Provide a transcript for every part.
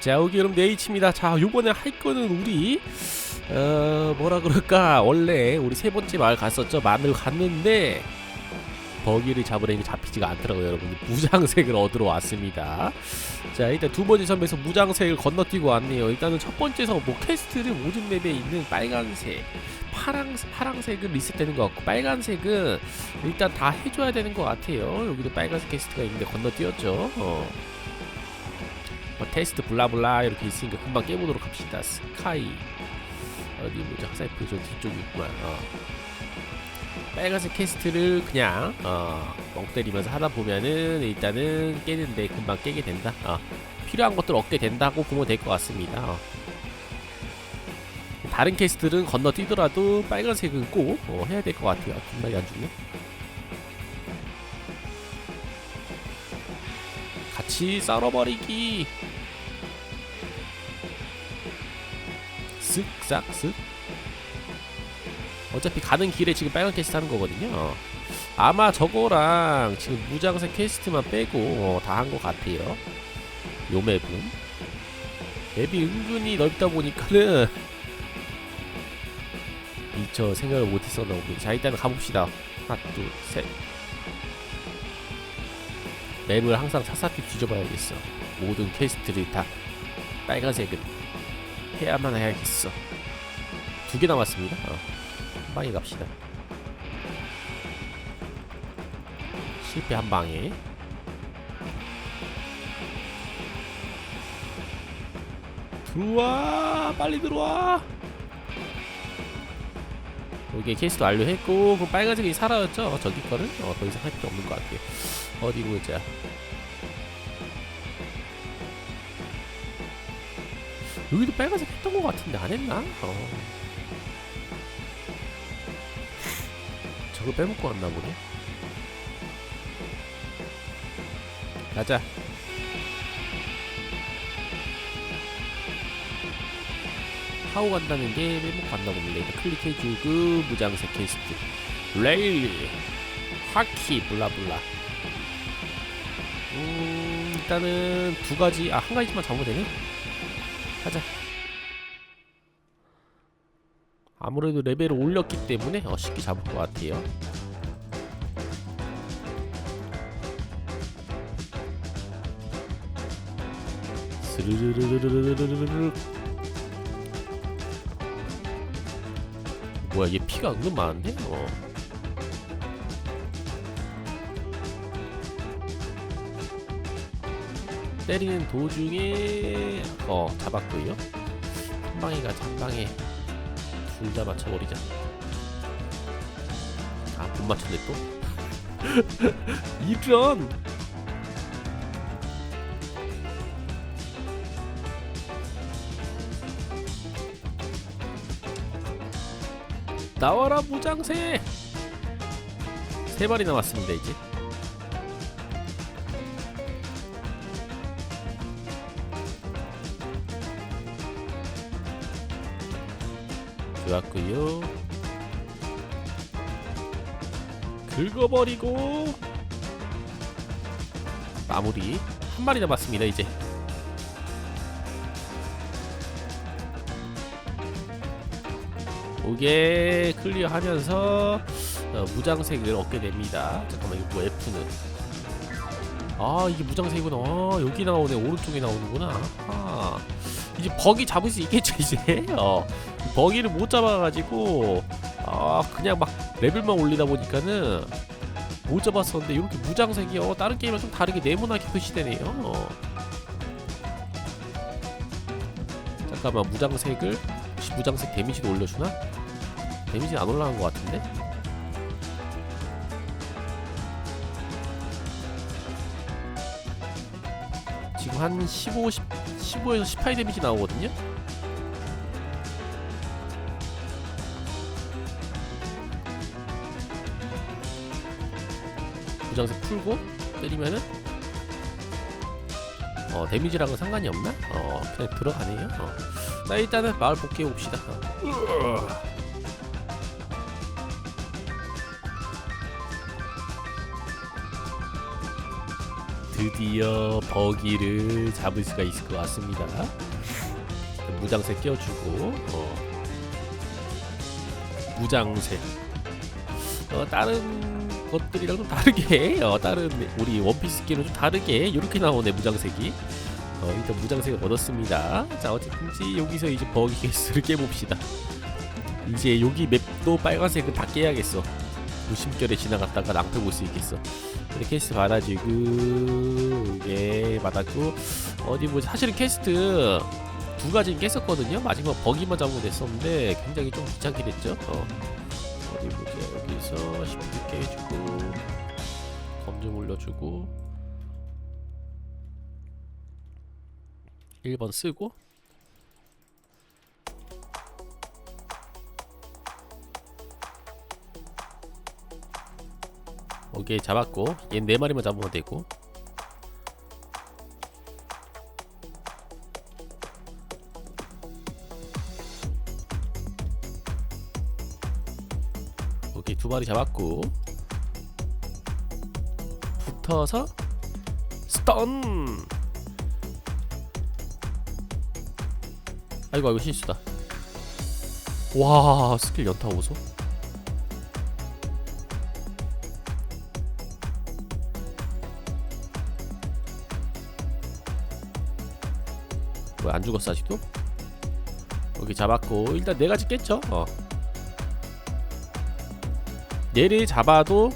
자 여기 그럼 네이치입니다. 자 요번에 할 거는 우리 어 뭐라 그럴까 원래 우리 세 번째 마을 갔었죠. 마늘 갔는데 버기를 잡으려니 잡히지가 않더라고요 여러분 무장색을 얻으러 왔습니다 자 일단 두 번째 섬에서 무장색을 건너뛰고 왔네요 일단은 첫 번째 섬뭐 퀘스트를 모든 맵에 있는 빨간색 파랑색 파랑색은 리셋되는 것 같고 빨간색은 일단 다 해줘야 되는 것 같아요 여기도 빨간색 퀘스트가 있는데 건너뛰었죠 어. 뭐 테스트 블라블라 이렇게 있으니까 금방 깨보도록 합시다 스카이 어디 뭐지 화살표 저 뒤쪽에 있구만 어. 빨간색 퀘스트를 그냥 어, 멍 때리면서 하다 보면은 일단은 깨는데 금방 깨게 된다. 어, 필요한 것들 얻게 된다고 보면 될 것 같습니다. 어. 다른 퀘스트는 건너뛰더라도 빨간색은 꼭 어, 해야 될 것 같아요. 정말 안 죽네. 같이 썰어버리기. 쓱싹쓱. 어차피 가는 길에 지금 빨간 퀘스트 하는 거거든요. 아마 저거랑 지금 무장색 퀘스트만 빼고 어, 다한 것 같아요. 요 맵은 맵이 은근히 넓다 보니까는 미처 생각을 못했었나 보네. 자 일단 가봅시다. 하나 둘셋 맵을 항상 사사히 뒤져봐야겠어. 모든 퀘스트를 다 빨간색은 해야만 해야겠어. 두 개 남았습니다. 어. 한 방에 갑시다. 실패 한 방에. 들어와 빨리 들어와. 여기 케이스도 완료했고 그 빨간색이 사라졌죠 저기 거는 어, 더 이상 할 필요 없는 것 같아요 어디 보자 여기도 빨간색 했던 것 같은데 안 했나? 어. 저거 빼먹고 왔나 보네. 가자. 하고 간다는 게 빼먹고 봅니다. 일단 클릭해주고 무장색 퀘스트. 레일. 하키 블라블라. 음 일단은 두 가지 아 한 가지만 잡으면 되네. 가자. 아무래도 레벨을 올렸기 때문에 어, 쉽게 잡을 것 같아요. 뭐야 얘 피가 은근 많은데? 어. 때리는 도중에 어 잡았고요. 한 방에가 한 방에 둘 다 맞춰버리자. 아, 못 맞췄네 또. 이런. 나와라 무장새. 세 마리 남았습니다 이제. 좋았고요. 긁어버리고 마무리 한 마리 남았습니다 이제. 오게 클리어하면서 어, 무장색을 얻게 됩니다. 잠깐만 이거 뭐 F는 아 이게 무장색이구나. 아, 여기 나오네 오른쪽에 나오는구나. 아 이제 버기 잡을 수 있겠죠 이제. 어. 버기를 못 잡아가지고 아 그냥 막 레벨만 올리다 보니까는 못 잡았었는데 이렇게 무장색이 어 다른 게임이랑 좀 다르게 네모나게 표시되네요 어. 잠깐만 무장색을 혹시 무장색 데미지도 올려주나? 데미지 안 올라간 것 같은데? 지금 한 15, 10, 15에서 18 데미지 나오거든요? 무장색 풀고 때리면은 어 데미지랑은 상관이 없나? 어 그냥 들어가네요. 어. 자 일단은 마을 복귀해 봅시다. 어. 드디어 버기를 잡을 수가 있을 것 같습니다. 무장새 껴주고 어. 무장새 어, 다른 것들이랑 좀 다르게 어, 다른 우리 원피스 끼는 좀 다르게 이렇게 나오네 무장색이. 어, 일단 무장색을 얻었습니다. 자 어쨌든지 여기서 이제 버기 개수를 깨봅시다. 이제 여기 맵도 빨간색은 다 깨야겠어 무심결에 지나갔다가 낭패 볼 수 있겠어. 근데 캐스트 받아주고 예 받았고 어디 보자. 사실은 캐스트 두 가지는 깼었거든요. 마지막 버기만 잡으면 됐었는데 굉장히 좀 귀찮게 됐죠. 어. 어디 보자. 여기서 시프트 깨주고 검증 올려주고 1번 쓰고 오케이 잡았고 얘 네 마리만 잡으면 되고. 오케이 두 마리 잡았고. 붙어서 스턴! 아이고 이거 실수다. 와 스킬 연타 오소 왜안 죽었어 아직도? 여기 잡았고. 일단 네 가지 깼죠? 어. 얘를 잡아도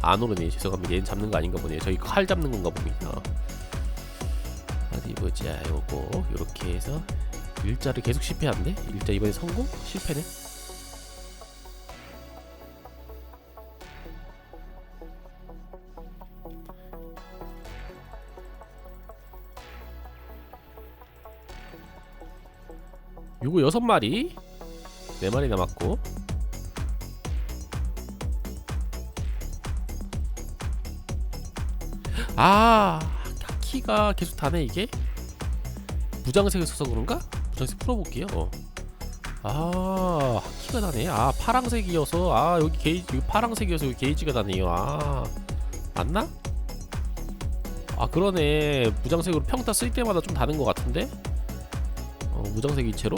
안 오르네. 죄송합니다. 얘는 잡는 거 아닌가 보네요. 저희 칼 잡는 건가 봅니다 어디 보자. 요거. 요렇게 해서 일자를 계속 실패한데 일자 이번에 성공? 실패네 요거 여섯 마리 네 마리 남았고. 아 키가 계속 다네 이게? 무장색을 써서 그런가? 무장색 풀어볼게요. 아 키가 다네. 아 파랑색이어서 아 여기 게이지 여기 파랑색이어서 여기 게이지가 다네요. 아 맞나? 아 그러네. 무장색으로 평타 쓸 때마다 좀 다른 것 같은데? 어 무장색 이체로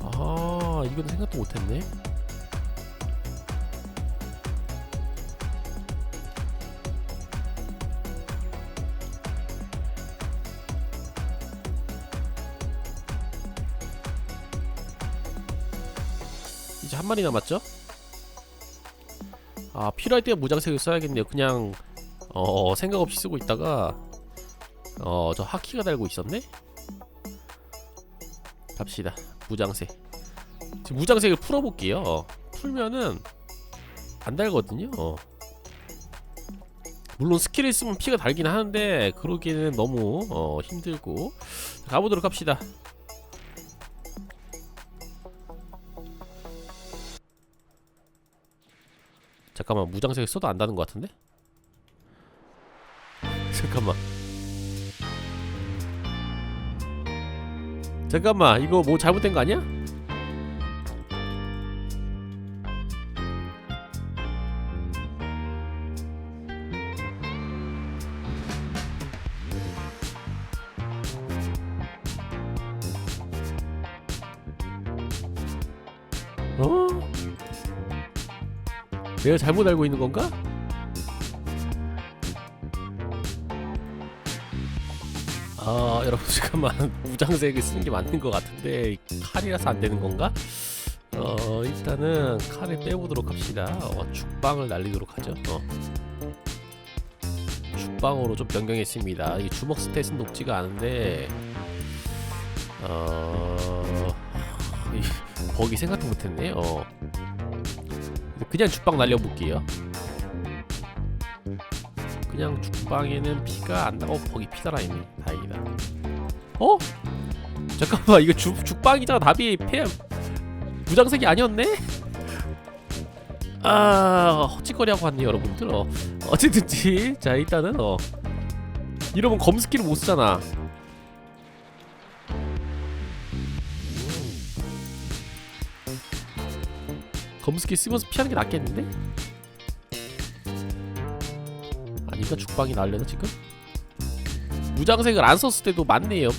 아 이건 생각도 못했네 이제 한 마리 남았죠? 아 필요할 때 무장색을 써야겠네요. 그냥 어 생각 없이 쓰고 있다가 어 저 하키가 달고 있었네. 갑시다. 무장색. 지금 무장색을 풀어볼게요. 어, 풀면은 안 달거든요. 어. 물론 스킬을 쓰면 피가 달긴 하는데 그러기에는 너무 어, 힘들고 가보도록 합시다. 잠깐만 무장색을 써도 안다는 것 같은데? 잠깐만 잠깐만 이거 뭐 잘못된 거 아니야? 어? 내가 잘못 알고 있는 건가? 아 여러분 잠깐만 무장색을 쓰는 게 맞는 것 같은데 칼이라서 안 되는 건가? 어 일단은 칼을 빼보도록 합시다. 어, 죽방을 날리도록 하죠. 어. 죽방으로 좀 변경했습니다. 이 주먹 스탯은 높지가 않은데 어 이, 버기 생각도 못했네. 어. 그냥 죽방 날려볼게요. 그냥 죽방에는 피가 안 나고 거기 피 달아있네. 다행이다. 어? 잠깐만 이거 죽 죽방이잖아. 답이 폐 무장색이 아니었네? 아 헛짓거리하고 왔네 여러분들. 어. 어쨌든지 자 일단은 어 이러면 검스키를 못 쓰잖아. 검스키 쓰면서 피하는 게 낫겠는데? 안 아닌가 죽방이 날려나 지금? 무장색을 안 썼을 때도 많네요.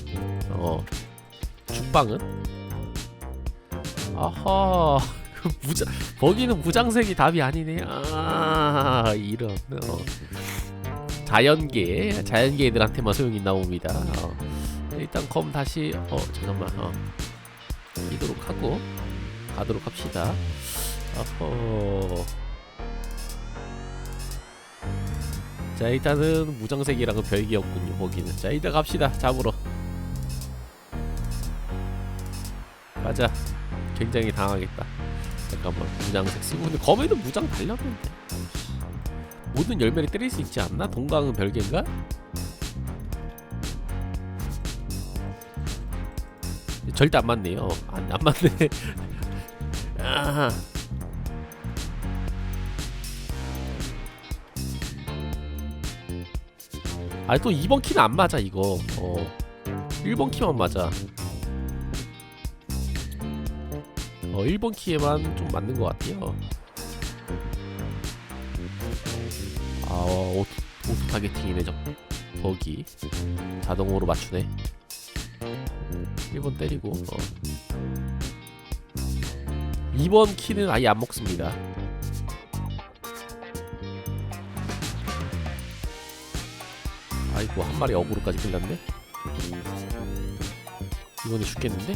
어 죽방은 아하 그 무장 거기는 무장색이 답이 아니네. 아 이런 어. 자연계 자연계들한테만 소용이 있나 봅니다. 어. 일단 검 다시 어 잠깐만 어 이도록 하고 가도록 합시다. 어허. 자 일단은 무장색이랑은 별개 없군요 거기는. 자 일단 갑시다 잡으러. 가자. 굉장히 당하겠다. 잠깐만 무장색 쓰고. 근데 검에도 무장 달렸는데 모든 열매를 때릴 수 있지 않나? 동강은 별개인가? 절대 안 맞네요. 안, 안 맞네. 아. 아니 또 2번 키는 안 맞아 이거. 어. 1번 키만 맞아. 어 1번 키에만 좀 맞는 것 같아요. 아 오토, 오토 타겟팅이네 저 버기. 자동으로 맞추네. 1번 때리고 어. 2번 키는 아예 안 먹습니다 아이고 한 마리 어그로까지 끌렸네 이번에 죽겠는데?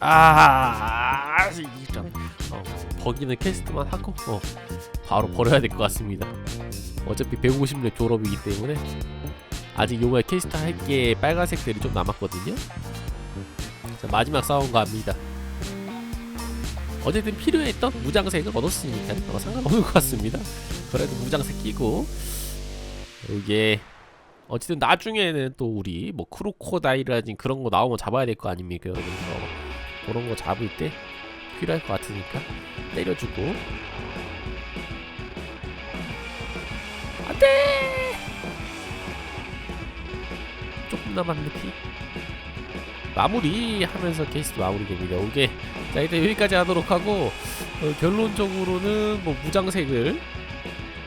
아 이런 어, 버기는 캐스트만 하고 어, 바로 버려야 될 것 같습니다 어차피 150렙 졸업이기 때문에 아직 요번에 캐스트 할 게 빨간색들이 좀 남았거든요 자, 마지막 싸움 갑니다 어쨌든 필요했던 무장색을 얻었으니까 어, 상관없는 것 같습니다. 그래도 무장색 끼고. 이게 어쨌든 나중에는 또 우리 뭐 크로코다일이라든지 그런 거 나오면 잡아야 될 거 아닙니까 어, 그런 거 잡을 때 필요할 것 같으니까 때려주고. 안돼! 조금 남았네 피 마무리 하면서 게스트 마무리 됩니다. 오케이. 자 일단 여기까지 하도록 하고 어, 결론적으로는 뭐 무장색을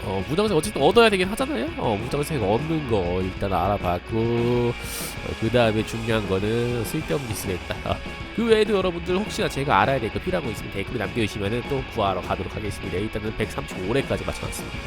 어 무장색 어쨌든 얻어야 되긴 하잖아요. 어 무장색 얻는 거 일단 알아봤고 어, 그 다음에 중요한 거는 쓸데없는 짓을 했다. 어, 그 외에도 여러분들 혹시나 제가 알아야 될 거 필요한 거 있으면 댓글 남겨주시면 또 구하러 가도록 하겠습니다. 일단은 135회까지 맞춰놨습니다